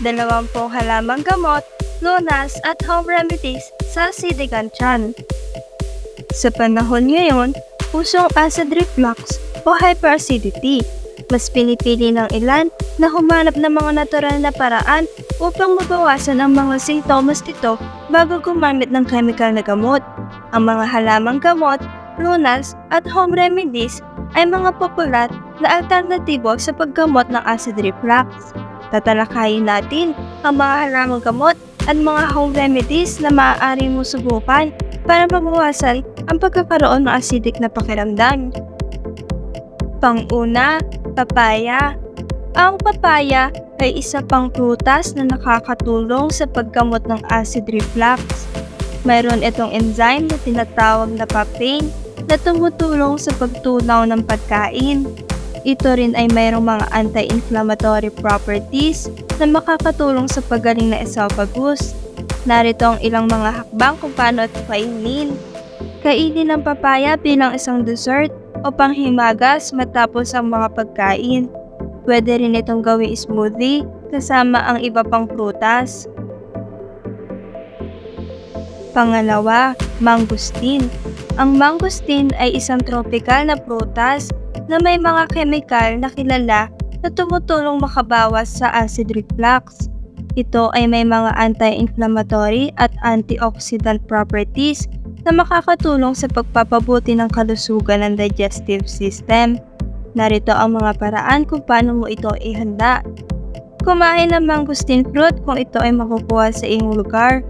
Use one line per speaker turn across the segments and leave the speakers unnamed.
dalawampung halamang gamot, lunas at home remedies sa Sidigan Chan. Sa panahon ngayon, pusong acid reflux o hyperacidity. Mas pinipili ng ilan na humanap ng mga natural na paraan upang mabawasan ang mga sintomas nito bago gumamit ng chemical na gamot. Ang mga halamang gamot, lunas at home remedies ay mga popular na alternatibo sa paggamot ng acid reflux. Tatalakayin natin ang mga halamang gamot at mga home remedies na maaari mo subukan para mabawasan ang pagkakaroon ng acidic na pakiramdam. Panguna, papaya. Ang papaya ay isa pang prutas na nakakatulong sa paggamot ng acid reflux. Mayroon itong enzyme na tinatawag na papain na tumutulong sa pagtunaw ng pagkain. Ito rin ay mayroong mga anti-inflammatory properties na makakatulong sa pagaling ng esophagus. Narito ang ilang mga hakbang kung paano ito kainin. Kainin ang papaya bilang isang dessert o panghimagas matapos ang mga pagkain. Pwede rin itong gawing smoothie kasama ang iba pang prutas. Pangalawa, mangustin. Ang mangustin ay isang tropical na prutas na may mga chemical na kilala na tumutulong makabawas sa acid reflux. Ito ay may mga anti-inflammatory at antioxidant properties na makakatulong sa pagpapabuti ng kalusugan ng digestive system. Narito ang mga paraan kung paano mo ito ihanda. Kumain ng mangosteen fruit kung ito ay makukuha sa iyong lugar.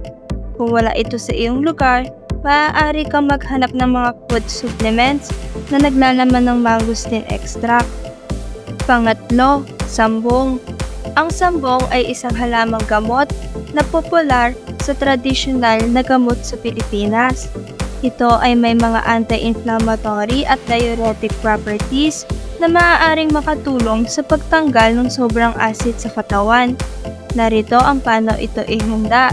Kung wala ito sa iyong lugar, maaari kang maghanap ng mga food supplements na naglalaman ng mangosteen extract. Pangatlo, sambong. Ang sambong ay isang halamang gamot na popular sa tradisyonal na gamot sa Pilipinas. Ito ay may mga anti-inflammatory at diuretic properties na maaaring makatulong sa pagtanggal ng sobrang acid sa katawan. Narito ang paano ito ihanda.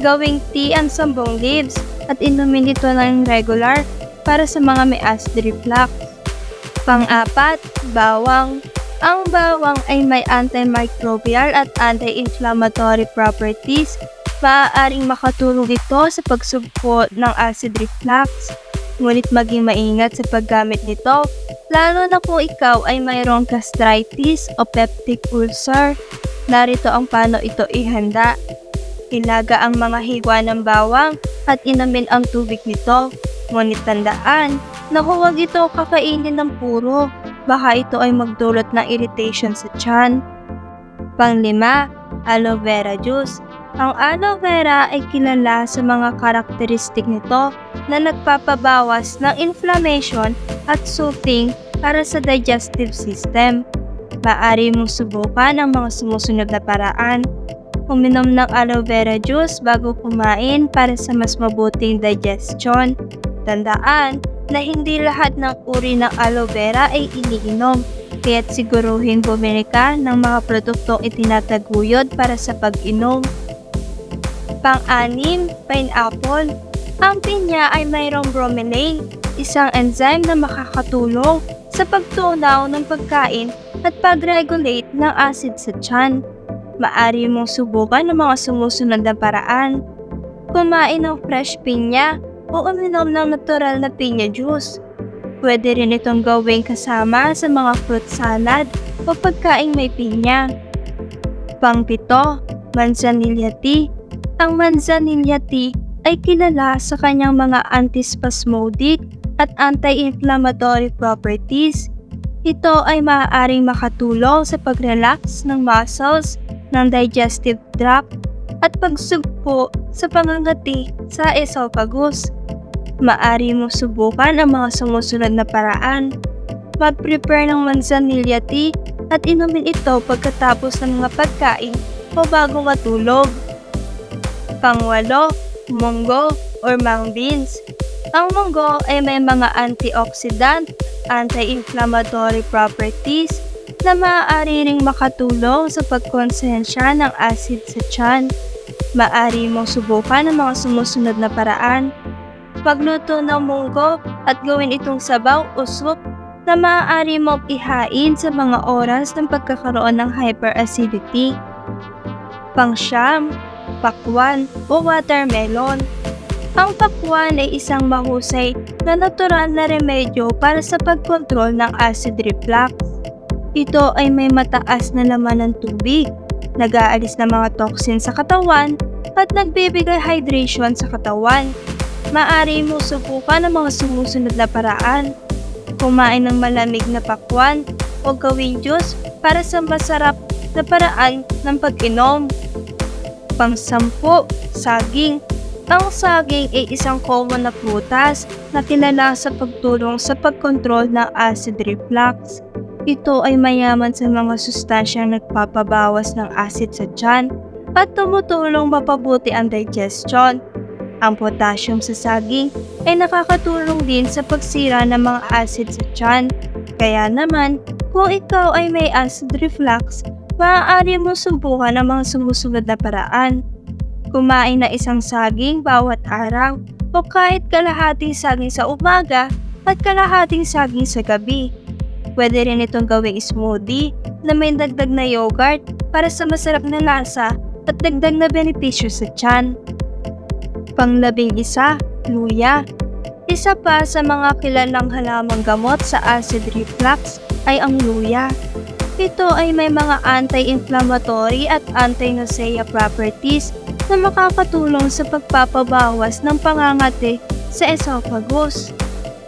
Gawing tea ang sambong leaves at inumin ito ng regular para sa mga may acid reflux. Pang-apat, bawang. Ang bawang ay may antimicrobial at anti-inflammatory properties. Maaaring makatulong ito sa pagsugpo ng acid reflux. Ngunit maging maingat sa paggamit nito, lalo na kung ikaw ay mayroong gastritis o peptic ulcer. Narito ang paano ito ihanda. Ilaga ang mga hiwa ng bawang at inamin ang tubig nito. Ngunit tandaan na huwag ito kakainin ng puro. Baka ito ay magdulot ng irritation sa tiyan. Panglima, aloe vera juice. Ang aloe vera ay kilala sa mga karakteristik nito na nagpapabawas ng inflammation at soothing para sa digestive system. Maaari mong subukan ang mga sumusunod na paraan. Uminom ng aloe vera juice bago kumain para sa mas mabuting digestion. Tandaan na hindi lahat ng uri ng aloe vera ay iniinom, kaya't siguruhin bumili ka ng mga produktong itinataguyod para sa pag-inom. Pang-anim, pineapple. Ang pinya ay mayroong bromelain, isang enzyme na makakatulong sa pagtunaw ng pagkain at pag-regulate ng acid sa tiyan. Maari mong subukan ng mga sumusunod na paraan. Kumain ng fresh pinya o uminom ng natural na pinya juice. Pwede rin itong gawing kasama sa mga fruit salad o pagkaing may pinya. Pangpito, manzanilla tea. Ang manzanilla tea ay kilala sa kanyang mga antispasmodic at anti-inflammatory properties. Ito ay maaaring makatulong sa pag-relax ng muscles ng digestive tract at pagsugpo sa pangangati sa esophagus. Maari mo subukan ang mga sumusunod na paraan. Mag-prepare ng manzanilla tea at inumin ito pagkatapos ng mga pagkain o bago matulog. Pangwalo, munggo or mung beans. Ang munggo ay may mga antioxidant, anti-inflammatory properties na maaari ring makatulong sa pagkonsensya ng acid sa tiyan. Maaari mong subukan ang mga sumusunod na paraan. Pagluto ng munggo at gawin itong sabaw o soup na maaari mong ihain sa mga oras ng pagkakaroon ng hyperacidity. Pangsyam, pakwan o watermelon. Ang pakwan ay isang mahusay na natural na remedyo para sa pagkontrol ng acid reflux. Ito ay may mataas na laman ng tubig, nag-aalis ng mga toxin sa katawan at nagbibigay hydration sa katawan. Maaari mo subukan ang mga sumusunod na paraan. Kumain ng malamig na pakwan o gawing juice para sa masarap na paraan ng pag-inom. Pangsampu, saging. Ang saging ay isang common na prutas na kilala sa pagtulong sa pagkontrol ng acid reflux. Ito ay mayaman sa mga sustansyang nagpapabawas ng acid sa tiyan at tumutulong mapabuti ang digestion. Ang potassium sa saging ay nakakatulong din sa pagsira ng mga acid sa tiyan. Kaya naman, kung ikaw ay may acid reflux, maaari mo subukan ang mga sumusunod na paraan. Kumain na isang saging bawat araw o kahit kalahating saging sa umaga at kalahating saging sa gabi. Pwede rin itong gawing smoothie na may dagdag na yogurt para sa masarap na lasa at dagdag na benepisyo sa tiyan. Panglabing isa, luya. Isa pa sa mga kilalang halamang gamot sa acid reflux ay ang luya. Ito ay may mga anti-inflammatory at anti-nausea properties na makakatulong sa pagpapabawas ng pangangati sa esophagus.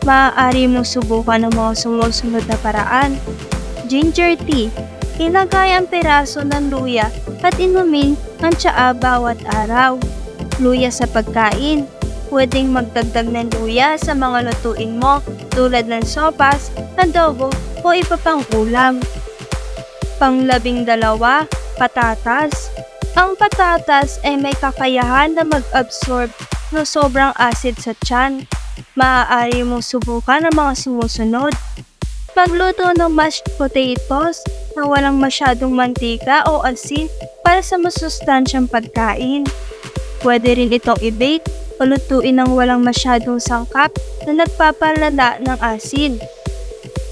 Maaari mong subukan ang mga sumusunod na paraan. Ginger tea. Ilagay ang peraso ng luya at inumin ang tsaa bawat araw. Luya sa pagkain. Pwedeng magdagdag ng luya sa mga lutuin mo tulad ng sopas, adobo o iba pang ulam. Panglabing dalawa, patatas. Ang patatas ay may kakayahan na mag-absorb ng sobrang acid sa tiyan. Maaari mong subukan ang mga sumusunod. Pagluto ng mashed potatoes na walang masyadong mantika o asin para sa masustansyang pagkain. Pwede rin itong i-bake o lutuin ng walang masyadong sangkap na nagpapalala ng asin.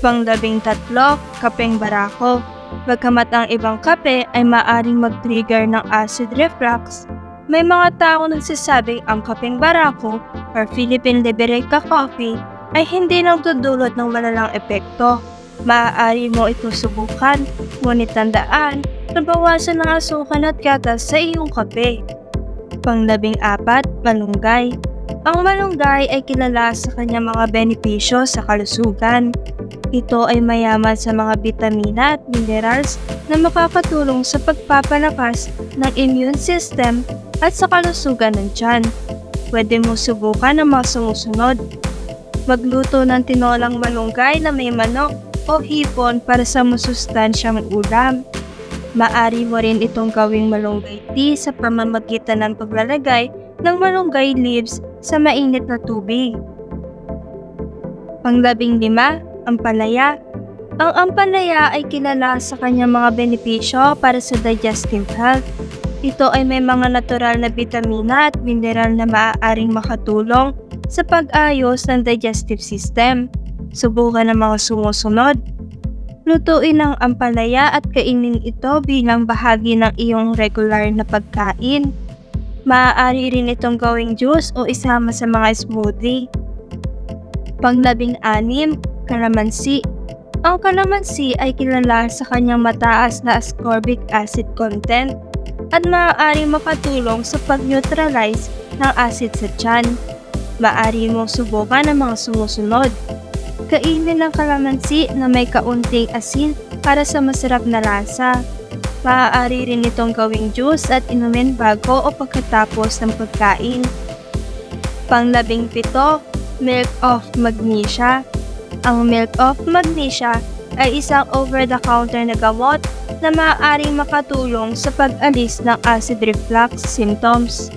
Panglabing tatlo, kapeng barako. Bagamat ang ibang kape ay maaring mag-trigger ng acid reflux, may mga tao nagsasabing ang kapeng barako or Philippine Liberica Coffee ay hindi nagdudulot ng malalang epekto. Maaari mo ito subukan, ngunit tandaan na bawasan ng asukan at gatas sa iyong kape. Panglabing apat, malunggay. Ang malunggay ay kilala sa kanyang mga benepisyo sa kalusugan. Ito ay mayaman sa mga bitamina at minerals na makakatulong sa pagpapalakas ng immune system at sa kalusugan ng tiyan. Pwede mo subukan ang mga sumusunod. Magluto ng tinolang malunggay na may manok o hipon para sa masustansyang ulam. Maari mo rin itong gawing malunggay tea sa pamamagitan ng paglalagay ng malunggay leaves sa mainit na tubig. Panglabing lima, ampalaya. Ang ampalaya ay kilala sa kanyang mga benepisyo para sa digestive health. Ito ay may mga natural na bitamina at mineral na maaaring makatulong sa pag-ayos ng digestive system. Subukan ang mga sumusunod. Lutuin ang ampalaya at kainin ito bilang bahagi ng iyong regular na pagkain. Maaari rin itong gawing juice o isama sa mga smoothie. Panglabing anim, kalamansi. Ang kalamansi ay kilala sa kanyang mataas na ascorbic acid content at maaaring makatulong sa pag-neutralize ng acid sa tiyan. Maaari mong subukan ang mga sumusunod. Kainin ng kalamansi na may kaunting asin para sa masarap na lasa. Maaari rin itong gawing juice at inumin bago o pagkatapos ng pagkain. Panglabing pito, milk of magnesia. Ang milk of magnesia ay isang over-the-counter na gamot na maaaring makatulong sa pag-alis ng acid reflux symptoms.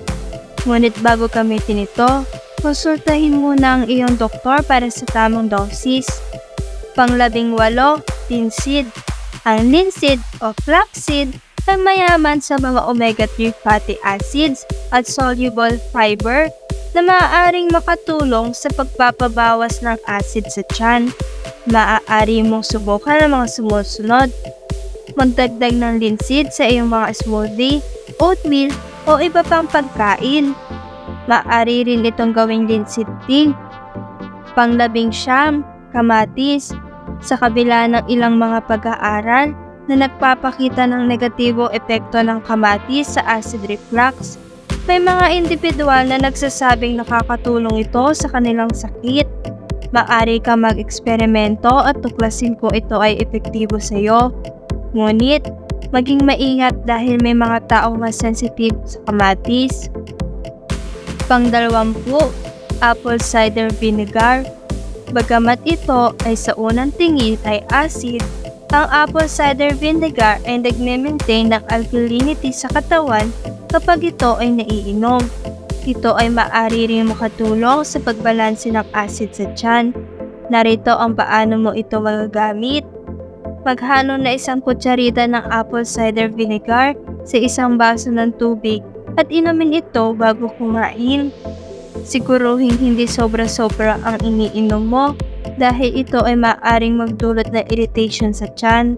Ngunit bago gamitin ito, konsultahin muna ang iyong doktor para sa tamang dosis. Panglabing walo, linseed. Ang linseed o flaxseed ay mayaman sa mga omega-3 fatty acids at soluble fiber na maaaring makatulong sa pagpapabawas ng acid sa tiyan. Maaari mong subukan ang mga sumusunod. Magdagdag ng linseed sa iyong mga smoothie. oatmeal o iba pang pagkain. Maaari rin itong gawing linseed tea. Panglabing siyam, kamatis. Sa kabila ng ilang mga pag-aaral na nagpapakita ng negatibong epekto ng kamatis sa acid reflux, may mga individual na nagsasabing nakakatulong ito sa kanilang sakit. Maari ka mag-eksperimento at tuklasin kung ito ay epektibo sa iyo. Ngunit, maging maingat dahil may mga taong mas sensitive sa kamatis. Pangdalawampu, apple cider vinegar. Bagamat ito ay sa unang tingin ay acid, ang apple cider vinegar ay nagme-maintain ng alkalinity sa katawan kapag ito ay naiinom. Ito ay maaari rin makatulong sa pagbalanse ng acid sa tiyan. Narito ang paano mo ito magagamit. Maghalo na isang kutsarita ng apple cider vinegar sa isang baso ng tubig at inumin ito bago kumain. Siguruhin hindi sobra-sobra ang iniinom mo dahil ito ay maaaring magdulot ng irritation sa tiyan.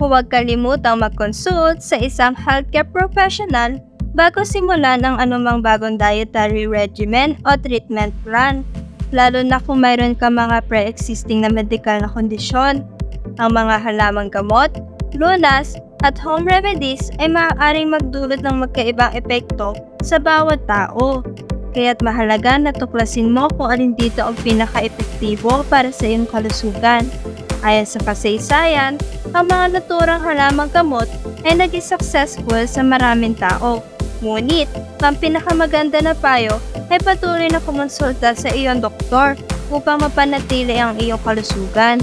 Huwag kalimutang mag-consult sa isang healthcare professional bago simulan ang anumang bagong dietary regimen o treatment plan, lalo na kung mayroon ka mga pre-existing na medical na kondisyon. Ang mga halamang gamot, lunas, at home remedies ay maaaring magdulot ng magkaibang epekto sa bawat tao. Kaya't mahalaga na tuklasin mo kung alin dito ang pinaka-epektibo para sa iyong kalusugan. Ayon sa kasaysayan, ang mga naturang halamang gamot ay naging successful sa maraming tao. Ngunit, ang pinakamaganda na payo ay patuloy na kumonsulta sa iyong doktor upang mapanatili ang iyong kalusugan.